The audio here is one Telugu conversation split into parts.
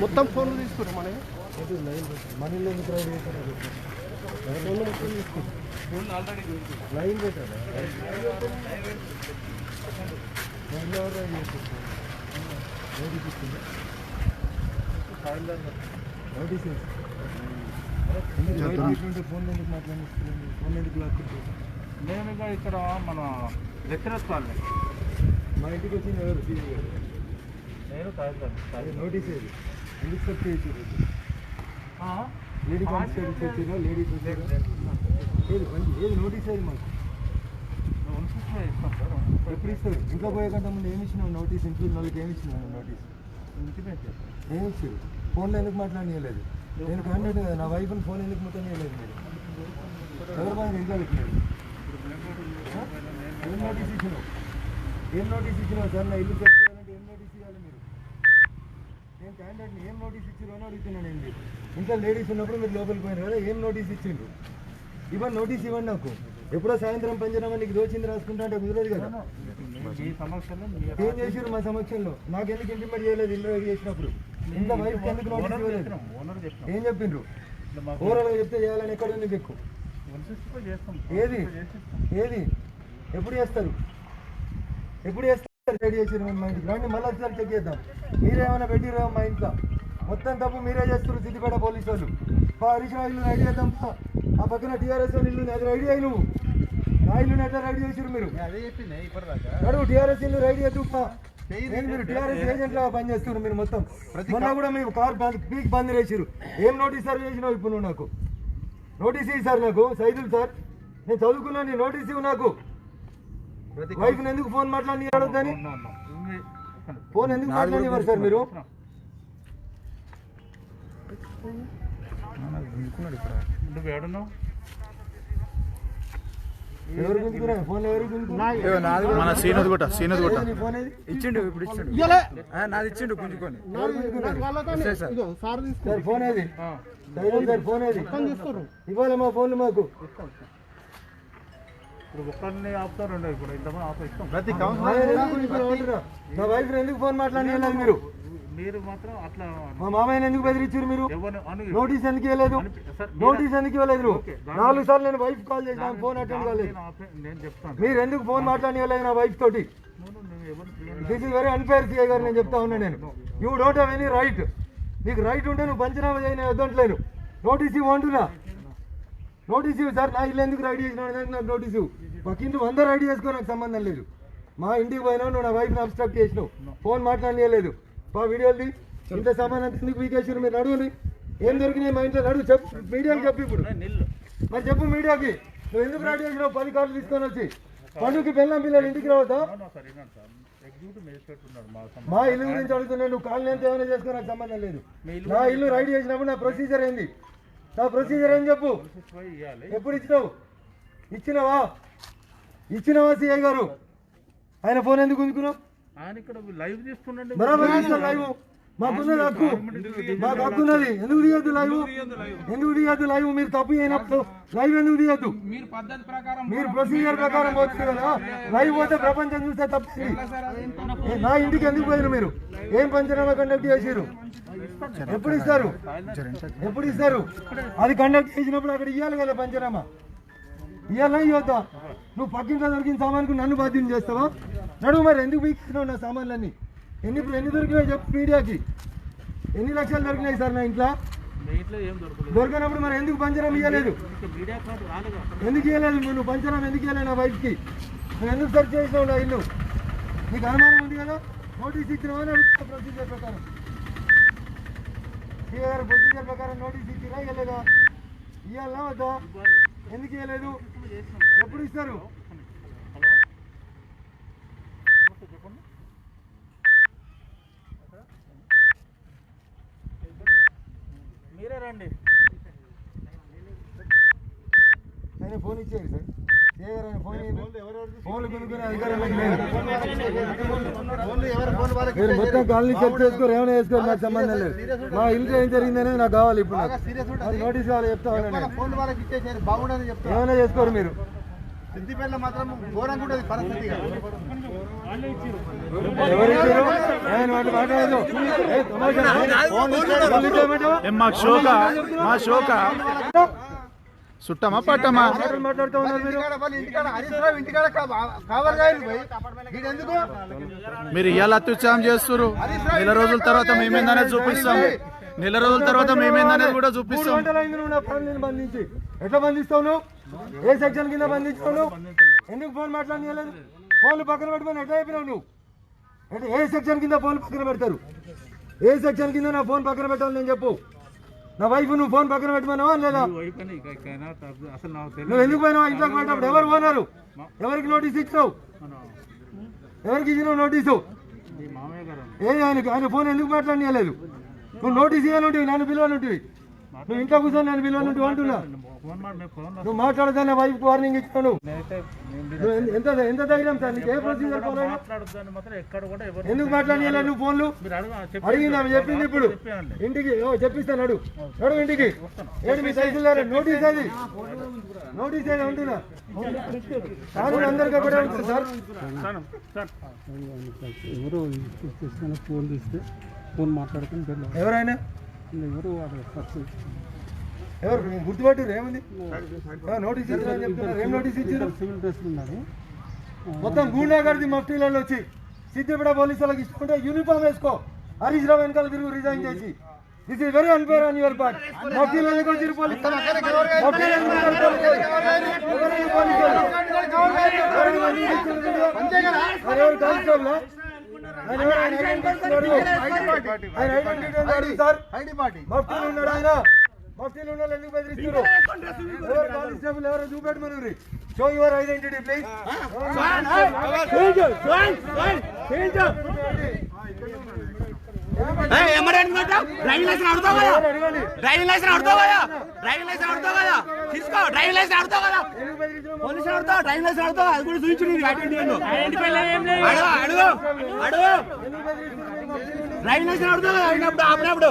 మొత్తం ఫోన్లు తీసుకురు మన మనీలో చేశారు ఫోన్లు మొత్తం లైన్ పెట్టారా నోటీస్ నోటీస్ ఫోన్ ఎందుకు మాట్లాడిస్తుంది ఫోన్ ఎందుకు లాక్కుంటుంది మేము ఇక ఇక్కడ మన లెక్కరత్వాలని మా ఇంటికి వచ్చింది ఎవరు నేను అదే నోటీస్ ఏది? ఎందుకు లేడీ కానిస్టేబుల్ ఏది ఏది నోటీస్ ఏది మాకు? ఎప్పుడు ఇస్తారు? ఇంకా పోయే కంటే ముందు ఏమి ఇచ్చినావు? నోటీస్ ఇంట్లో వాళ్ళకి ఏమి ఇచ్చినావు? నోటీస్ ఏమి ఇచ్చారు? ఫోన్లో ఎందుకు మాట్లాడలేదు నేను కాంటాక్ట్ కదా నా వైఫ్ని ఫోన్ ఎందుకు మొత్తం చేయలేదు మీరు? ఎవరు బాగా ఇంట్లో ఆ? ఏం నోటీస్ ఇచ్చినావు? ఏం నోటీస్ ఇచ్చినావు? సార్ నా ఇల్లు చెక్ చేయాలంటే ఏం నోటీస్ ఇవ్వాలి మీరు నేను క్యాండిడేట్ని ఏం నోటీస్ ఇచ్చిరో అని అడుగుతున్నాను ఏంటి ఇంకా లేడీస్ ఉన్నప్పుడు మీరు లోపలికి పోయినారు కదా ఏం నోటీస్ ఇచ్చిండ్రు ఇవ్వండి నోటీస్ ఇవ్వండి నాకు. ఎప్పుడో సాయంత్రం పంచనామా నీకు దోచింది రాసుకుంటా అంటే కుదరదు కదా. ఏం చేసారు మా సమక్షంలో? నాకెందుకు ఇంటిమేట్ చేయలేదు ఇల్లు చేసినప్పుడు? ఇంకా వైఫ్ ఎందుకు నోటీస్ ఇవ్వలేదు? ఏం చెప్పిండ్రు? ఓవరాల్గా చెప్తే చేయాలని ఎక్కడ ఉంది మీకు? ఏది? ఏది? ఎప్పుడు చేస్తారు? ఎప్పుడు చేస్తారు? రెడీ చేసారు మేము మా ఇంటికి రండి మళ్ళీ ఒకసారి చెక్ చేద్దాం. మీరేమైనా పెట్టిరా మా ఇంట్లో? మొత్తం తప్పు మీరే చేస్తారు సిద్దిపేట పోలీసు వాళ్ళు. పా హరీష్ ఇల్లు రెడీ చేద్దాం పా. ఆ పక్కన టీఆర్ఎస్ వాళ్ళు ఇల్లు అది రెడీ అయ్యి నువ్వు. నా ఇల్లు ఎట్లా రెడీ చేసారు మీరు? నడువు టీఆర్ఎస్ ఇల్లు రెడీ చేద్దు. నేను మీరు? టీఆర్ఎస్ ఏజెంట్ లా పని చేస్తున్నారు మీరు మొత్తం? మొన్న కూడా మీరు కార్ బంద్ పీక్ బంద్ చేసిరు ఏం నోటీస్ సర్వ్ చేసినావు ఇప్పుడు నువ్వు నాకు? నోటీస్ ఇవ్వు సార్ నాకు సైదులు సార్. నేను చదువుకున్నాను నీ నోటీస్ ఇవ్వు నాకు. వైఫ్ ఎందుకు ఫోన్ మాట్లాడి అడగద్దని ఫోన్ ఎందుకు మాట్లాడివారు సార్ మీరు? నువ్వు ఏడున్నావు? ఫోన్ మన సీనది సీనది ఫోన్ ఇచ్చిండు ఇప్పుడు ఇచ్చిండు. నాది ఇచ్చిండు గుంజుకొని ఫోన్ ఏది? ఫోన్ ఏది? ఇవ్వాలి మా ఫోన్లు మాకు. ఇప్పుడు ఒక్కరిని ఆపుతారు రెండో ఇప్పుడు ఇంతమంది ఆపు ఇస్తాం. ప్రతి? నా వైఫ్ ఎందుకు ఫోన్ మాట్లాడలేదు మీరు మీరు? మాత్రం అట్లా మా మామయ్యని ఎందుకు బెదిరించారు మీరు? నోటీస్ ఎందుకు ఇవ్వలేదు? నోటీస్ ఎందుకు ఇవ్వలేదు? నాలుగు సార్లు నేను వైఫ్ కాల్ చేసిన ఫోన్ అటెండ్ కాలేదు. నేను చెప్తాను. మీరు ఎందుకు ఫోన్ మాట్లాడలేదు నా వైఫ్ తోటి? This is very unfair CI గారు నేను చెప్తా ఉన్నా నేను. You don't have any right నీకు రైట్ ఉంటే నువ్వు పంచనామా చేయని వద్దంటలేను నోటీస్ ఇవ్వు అంటున్నా. నోటీస్ ఇవ్వు సార్ నా ఇల్లు ఎందుకు రైడ్ చేసిన నాకు నోటీస్ ఇవ్వు. పక్కింటి వంద రైడ్ చేసుకో నాకు సంబంధం లేదు. మా ఇంటికి పోయినావు నువ్వు నా వైఫ్ని అబ్స్ట్రక్ట్ చేసినావు. ఫోన్ మాట్లాడలేదు పా వీడియోది ఇంత సామాన్ ఎందుకు వీకేసారు మీరు నడువుని ఏం దొరికినాయి మా ఇంట్లో? నడువు చెప్పు. మీడియాకి చెప్పు ఇప్పుడు. మరి చెప్పు మీడియాకి. నువ్వు ఎందుకు రెడీ చేసినావు? పది కార్లు తీసుకొని వచ్చి. పండుగకి పెళ్ళాం పిల్లలు ఇంటికి రావద్దా? మా ఇల్లు గురించి అడుగుతున్నాను నువ్వు కాళ్ళు ఎంత ఏమైనా చేసుకో నాకు సంబంధం లేదు. నా ఇల్లు రైడ్ చేసినప్పుడు నా ప్రొసీజర్ ఏంది? నా ప్రొసీజర్ ఏం చెప్పు? ఎప్పుడు ఇచ్చినావు? ఇచ్చినావా? ఇచ్చినావా సిఐ గారు. ఆయన ఫోన్ ఎందుకు ఆయన ఇక్కడ లైవ్ చేస్తుండండి బరాబర్ లైవ్. మాకున్నది హక్కు. మాకు హక్కు ఉన్నది ఎందుకు తీయద్దు లైవ్? ఎందుకు తీయద్దు లైవ్? మీరు తప్పు అయినప్పుడు లైవ్ ఎందుకు తీయద్దు? మీరు పద్ధతి ప్రకారం మీరు ప్రొసీజర్ ప్రకారం పోతుంది కదా. లైవ్ పోతే ప్రపంచం చూస్తే తప్పింది నా ఇంటికి ఎందుకు పోయారు మీరు? ఏం పంచనామా కండక్ట్ చేసిరు ఎప్పుడు ఇస్తారు? ఎప్పుడు ఇస్తారు? అది కండక్ట్ చేసినప్పుడు అక్కడ ఇవ్వాలి కదా పంచనామా? ఇవ్వాలా ఇవ్వద్దా నువ్వు పక్కింట్లో దొరికిన సామాన్కు నన్ను బాధ్యం చేస్తావా? నడువు మరి ఎందుకు వీకిస్తున్నావు నా సామాన్లన్నీ? ఎన్ని ఎన్ని దొరికినాయి చెప్పు మీడియాకి? ఎన్ని లక్షలు దొరికినాయి సార్ నా ఇంట్లో? దొరకనప్పుడు మరి ఎందుకు పంచనామా ఇవ్వలేదు ఎందుకు ఇవ్వలేదు నువ్వు? పంచనామా ఎందుకు ఇవ్వలేదు నా వైఫ్కి? నువ్వు ఎందుకు సెర్చ్ చేసినావు నా ఇల్లు? నీకు అనుమానం ఉంది కదా? నోటీస్ ఇచ్చినావా అని అడుగుతా ప్రొసీజర్ ప్రకారం. ప్రొసీజర్ ప్రకారం నోటీస్ ఇచ్చినా ఇవ్వలేదా ఇవ్వాలా వద్దా? ఎందుకు ఇవ్వలేదు ఎప్పుడు ఇస్తారు? హలో చెప్పండి మీరే రండి. ఆయన ఫోన్ ఇచ్చేది సార్. మీరు మొత్తం కాలనీ చెక్ చేసుకోరు ఏమైనా చేసుకోరు నాకు సంబంధం లేదు. మా ఇంట్లో ఏం జరిగింది అనేది నాకు కావాలి ఇప్పుడు. నాకు. అది నోటీస్ కావాలి చెప్తా ఉన్నాను నేను. ఫోన్ వాళ్ళకి ఇచ్చేసారు బాగుండని చెప్తా. ఏమైనా చేసుకోరు మీరు. సిద్దిపేటలో మాత్రం ఘోరంగా ఉంటుంది పరిస్థితి మాకు షోకా మా షోకా చుట్టమా పట్టమా? మీరు? ఇవాళ అత్యుత్సాహం చేస్తున్నారు నెల రోజుల తర్వాత మేమేందనేది చూపిస్తాం. నెల రోజుల తర్వాత మేమేందనేది కూడా చూపిస్తాం. ఎట్లా బంధిస్తావు నువ్వు? ఏ సెక్షన్ కింద నువ్వు? ఎందుకు ఫోన్ మాట్లాడలేదు ఫోన్లు పక్కన పెట్టమని ఎట్లా చెప్పినావు నువ్వు? ఏ సెక్షన్ కింద ఫోన్ పక్కన పెడతారు? ఏ సెక్షన్ కింద నా ఫోన్ పక్కన పెట్టాలి నేను చెప్పు. నా వైఫ్ నువ్వు ఫోన్ పక్కన పెట్టమన్నావా? లేదా? నువ్వు ఎందుకు పోయినావు ఇంట్లోకి పోయినప్పుడు ఎవరు పోనారు? ఎవరికి నోటీస్ ఇచ్చినావు? ఎవరికి ఇచ్చినావు నోటీసు ఏ ఆయనకి ఆయన ఫోన్ ఎందుకు మాట్లాడలేదు నువ్వు నోటీస్ ఇవ్వాలంటివి నన్ను పిలవనుంటివి. నువ్వు ఇంట్లో కూర్చొని నన్ను పిలవనుంటివి అంటున్నా. నేను నువ్వు మాట్లాడదాన్ని వైఫ్ వార్నింగ్ నేను నువ్వు ఎంత- ఎంత ధైర్యం సార్? నీకు ఏ ప్రొసీజర్ ఎందుకు మాట్లాడలేదు నువ్వు ఫోన్లు? మీరు అడుగు చెప్పి అడిగింది ఆమె చెప్పింది ఇప్పుడు. ఇంటికి ఓ చెప్పిస్తాను అడు అడుగు ఇంటికి. ఏంటి మీ తహసీల్దార్ నోటీస్ అది. నోటీస్ అది అంటున్నా. కానూరు అందరికీ ఒకటే ఉంటుంది సార్. ఎవరో ఫోన్ తీస్తే ఫోన్ మాట్లాడుకుని ఎవరైనా? ఎవరు ఎవరు గుర్తుపట్టారు ఏముంది ఆ, నోటీస్ ఇచ్చారని చెప్తున్నారు ఏం నోటీస్ ఇచ్చారు సివిల్ ఉన్నారు మొత్తం గూండాగర్ది మఫ్టీలలో వచ్చి సిద్దిపేట పోలీసులకు ఇష్టం యూనిఫామ్ వేసుకో హరీష్ రావు వెనకాల తిరుగు రిజైన్ చేసి this is very unfair on your part మఫ్టీలో ఎందుకు వచ్చారు పోలీసులు మఫ్టీలో ఎందుకు వచ్చారు పోలీసులు? ఎవరైనా పోలీసులు? ఎవరైనా మంది ఇచ్చారు వీడియో? మరి ఎవరు కానిస్టేబులా? మఫ్టీలో ఉన్నాడు ఆయన. మఫ్టీలో ఉన్న వాళ్ళు ఎందుకు బెదిరిస్తారు ఎవరు కానిస్టేబుల్ ఎవరో చూపెట్టమని show your identity please driving license అడుగుతావు కదా. డ్రైవింగ్ లైసెన్స్ అడుగుతావు కదా. డ్రైవింగ్ లైసెన్స్ అడుగుతావు కదా. తీసుకో డ్రైవింగ్ లైసెన్స్ అడుగుతావు కదా. అడుగుతావు డ్రైవింగ్ లైసెన్స్ అడుగుతావు. అది కూడా చూపించు అడుగు అడుగు అడుగు. డ్రైవింగ్ లైసెన్స్ అడుగుతావు కదా అయినప్పుడు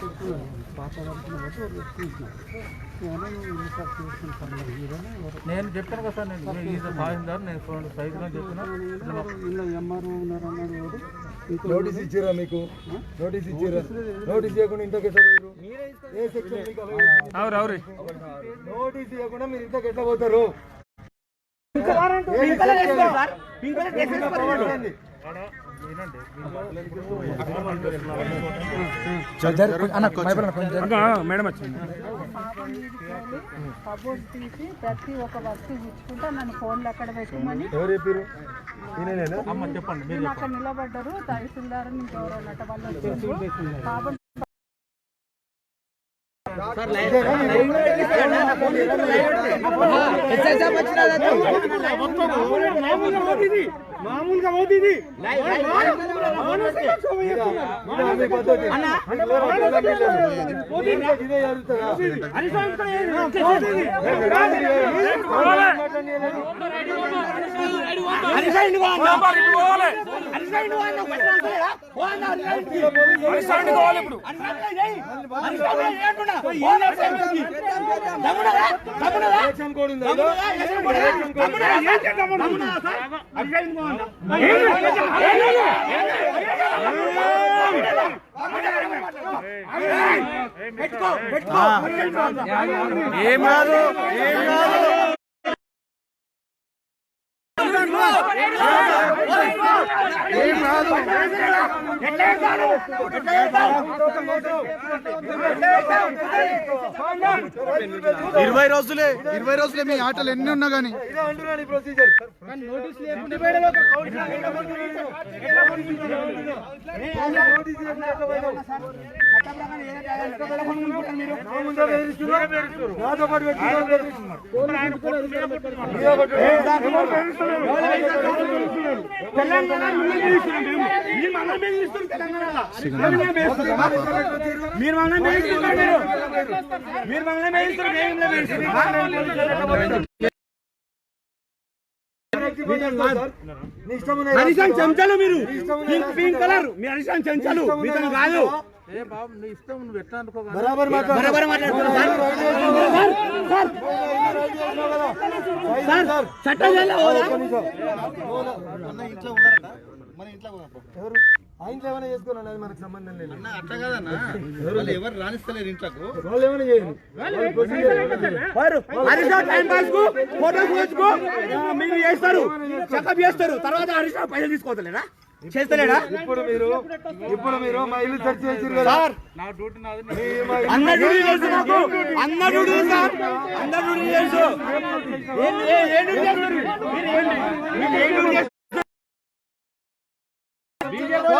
నోటీస్ ఇయ్యరు సార్ నేను చెప్పాను కదా సార్ నేను ఈజ్ తహసీల్దార్ నేను అని చెప్పిన. ఇలా ఎంఆర్ఓ ఉన్నారు అన్నాడు నోటీస్ ఇచ్చిరా మీకు? నోటీస్ ఇచ్చిరా నోటీస్ ఇవ్వకుండా ఇంతకు ఎట్లా పోయారు ఏ సెక్షన్ మీకు available? నోటీస్ ఇవ్వకుండా మీరు ఇంతకు ఎట్లా పోతారు? ఏ section? ఉంది. కబోర్డ్ తీసి ప్రతి ఒక్క వస్తువు ఇచ్చుకుంటా నన్ను ఫోన్లు అక్కడ పెట్టమని ఎవరు చెప్పండి అక్కడ నిలబడ్డారు తహసీల్దార్ ఇంకెవరన్నట్టు వాళ్ళు వచ్చారు. కాబట్టి మామూలుగా పోతుంది ఇదే పద్ధతి. అంటే ఇదే జరుగుతుందా? ఎలక్షన్ కోడ్ ఉందా? ఎలక్షన్ కోడ్ ఉందా? ఏం కాదు ఏం కాదు. ఇరవై రోజులే ఇరవై రోజులే మీ ఆటలు ఎన్ని ఉన్నా కానీ ఇదే అంటున్నాను ఈ ప్రొసీజర్ మీరు మమ్మల్ని మీరు మీరు మమ్మల్ని హరిశాన్ చెంచాలు మీరు పింక్ పింక్ కలర్ మీ హరిశాన్ చెంచాలు మీతో కాదు. చట్టం చేయాలా హోదా? అన్న ఇంట్లో ఉన్నారట. మన ఇంట్లో ఎవరు? ఆ ఇంట్లో ఏమైనా చేసుకోనండి అది మనకు సంబంధం లేదు. అన్న అట్లా కాదన్న. వాళ్ళు ఎవరు రాణిస్తలేరు ఇంట్లోకు. వాళ్ళు ఏమైనా చేయండి. ఫోటో చూపించుకో మీరు చేస్తారు చెకప్ చేస్తారు. తర్వాత హరీష్ పైసలు తీసుకోవట్లేదా చేస్తలేడా? ఇప్పుడు మీరు ఇప్పుడు మీరు మా ఇల్లు సెర్చ్ చేసిరు కదా. సార్ నా డ్యూటీ నాది అన్న డ్యూటీ తెలుసు నాకు అన్న డ్యూటీ సార్ అన్న డ్యూటీ తెలుసు ఏం డ్యూటీ చేస్తారు? మీరు ఏ డ్యూటీ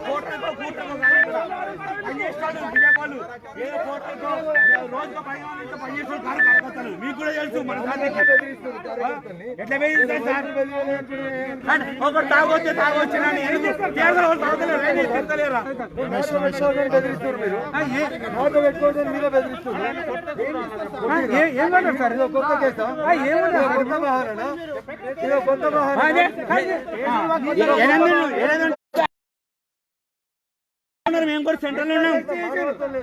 కోట్లతో అన్న పనిచేస్తాడు బీజేపీ ఏ కోట్లకో పది మందితో పనిచేస్తారు కార్యకర్తలు మీకు కూడా తెలుసు మన ఎట్లా సార్ ఒకరు తాగొచ్చే తాగొచ్చే మేము కూడా సెంట్రల్ ఉన్నాం.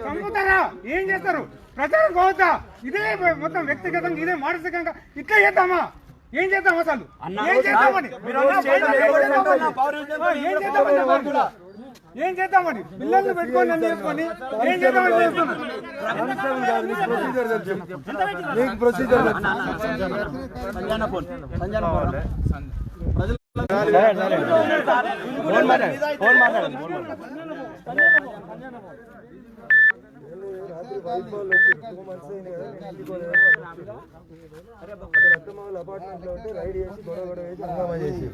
చంపుతారా? ఏం చేస్తారు? ప్రచారం పోవద్దా ఇదే మొత్తం వ్యక్తిగతంగా ఇదే మానసికంగా ఇట్లా చేద్దామా? ఏం చేద్దాం అసలు? ఏం చేద్దామని ఏం చేద్దామని? ఏం చేద్దామని పిల్లల్ని పెట్టుకొని అన్ని చేసుకొని ఏం చేద్దామని చేస్తున్నాం ప్రొసీజర్ చేసి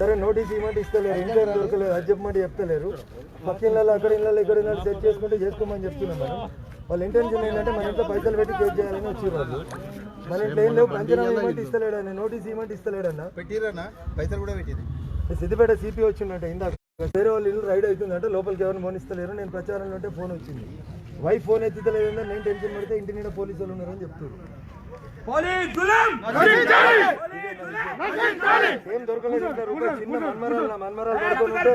సరే నోటీస్ ఇవ్వమంటే ఇస్తలేరు. ఇంట్లో దొరకలేదు అది చెప్పమంటే చెప్తలేరు. పక్క ఇళ్ళలో అక్కడ ఇళ్ళలో ఇక్కడ ఇళ్ళలో సెట్ చేసుకుంటే చేసుకోమని చెప్తున్నాం మనం వాళ్ళ ఇంటెన్షన్ ఏంటంటే మన ఇంట్లో పైసలు పెట్టి కేసు చేయాలని వచ్చి వాళ్ళు మన ఇంట్లో ఏం లేవు పంచనామా ఇవ్వమంటే ఇస్తలేడు అన్న నోటీస్ ఇవ్వమంటే ఇస్తలేడు అన్న పెట్టిరన్న పైసలు కూడా పెట్టింది సిద్దిపేట సిపి వచ్చిందంట ఇందాక. వేరే వాళ్ళు ఇల్లు రైడ్ అవుతుందంటే లోపలికి ఎవరిని ఫోన్ ఇస్తలేరు. నేను ప్రచారంలో ఉంటే ఫోన్ వచ్చింది. వైఫ్ ఫోన్ ఎత్తుతలేదంటే నేను టెన్షన్ పడితే ఇంటి నిండా పోలీసు వాళ్ళు ఉన్నారని చెప్తారు ఏం దొరకలేదు చిన్న మన్మరాలు మన్మరాలు ఉంటే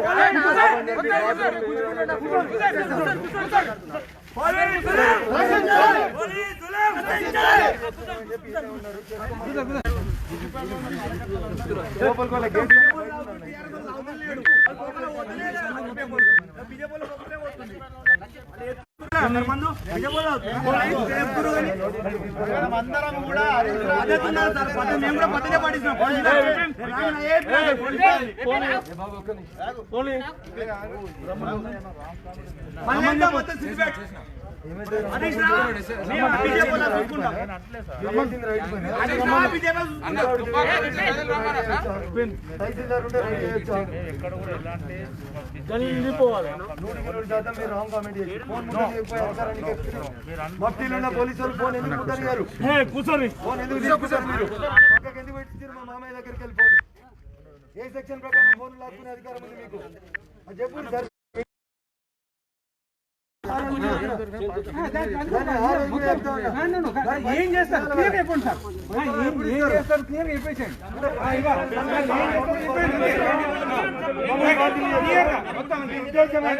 పాపం చెప్పి బాత్రూమ్లో పోలీస్ గులాం పోలీస్ గులాం లోపలికి వాళ్ళ గేట్ అందరం కూడా మేము కూడా పద్ధతి పాటిస్తున్నాం. మొత్తం రావు, బీజేపీ వాళ్ళని చూసుకుంటాం. తహసీల్దార్ ఉంటే రైట్ చేయొచ్చా? నూటికి నూరు శాతం మీరు రాంగ్ కామెంట్ చేసి ఫోన్ చేయకపోయి అవసరానికి ఉన్న పోలీసు వాళ్ళు ఫోన్ ఎందుకు ముట్టరు గారు ఫోన్ ఎందుకు తీసుకుంటారు మీరు? పక్కకి ఎందుకు పెట్టించారు మా మామయ్య దగ్గరికి వెళ్ళి ఫోన్? ఏ సెక్షన్ ప్రకారం ఫోన్ లాక్కునే అధికారం ఉంది మీకు? చెప్పండి సార్. ఏం చేస్తారు క్లియర్ అయిపోండి సార్ ఏం చేస్తారు క్లియర్ అయిపోయింది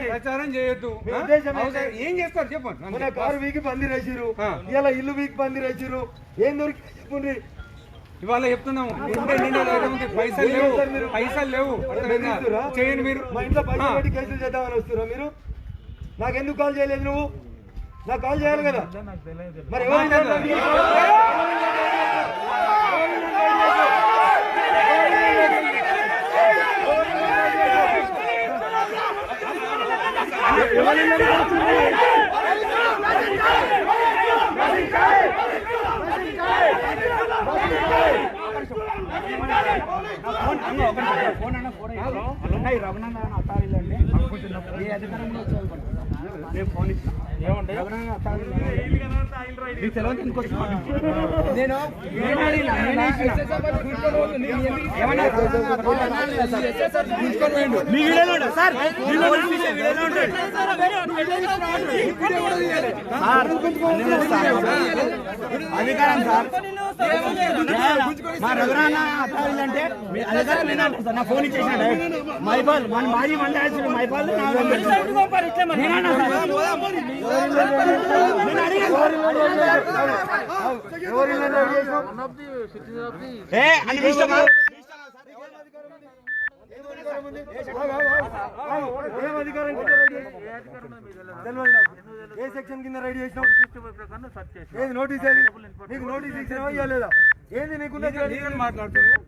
ప్రచారం చేయొద్దు ఏం చేస్తారు చెప్పండి కారు వీకి పంది రేసిరు ఇలా ఇల్లు వీకి పంది రేసిరు ఏం దొరికి ఇవాళ చెప్తున్నాము పైసలు లేవు? పైసలు లేవు? చేయండి మీరు మా ఇంట్లో పైసలు ఆ. పెట్టి కేసులు చేద్దామని వస్తురా మీరు నాకు ఎందుకు కాల్ చేయలేదు నువ్వు? నాకు కాల్ చేయాలి కదా. మరి ఫోన్ అన్న ఫోన్ అత్తారిల్లు అండి. ఏ అధికారంలో వచ్చావు నేను ఫోన్ ఇస్తాను అధికారం సార్ మా అత్తారిల్లు అంటే అధికారం నేను అంటాను సార్ నా ఫోన్ ఇచ్చేసిన మైపాల్ మన మాజీ మండలి మైపాల్ నేనన్నా సార్ ఏ అధికారం కింద. రెడీ సెక్షన్ కింద రెడీ చేసినావు? ఏది నోటీస్ ఏది? నీకు నోటీస్ ఇచ్చినావా ఇవ్వలేదా ఏంది నీకున్న మాట్లాడుతున్నావు?